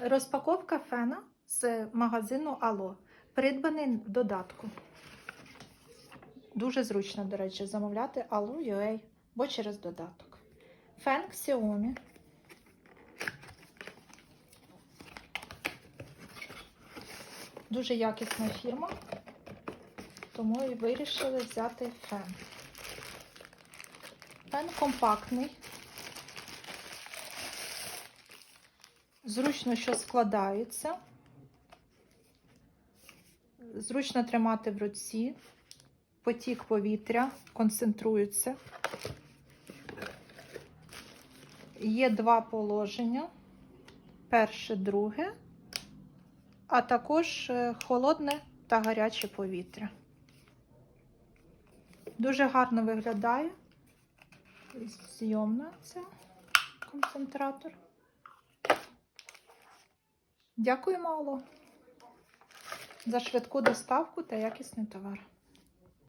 Розпаковка фена з магазину Ало. Придбаний в додатку. Дуже зручно, до речі, замовляти Ало.ua, бо через додаток. Фен Xiaomi. Дуже якісна фірма, тому і вирішили взяти фен. Фен компактний. Зручно, що складається. Зручно тримати в руці. Потік повітря концентрується. Є два положення. Перше, друге, а також е, холодне та гаряче повітря. Дуже гарно виглядає. Зйомна це концентратор. Дякуємо, Алло, за швидку доставку та якісний товар.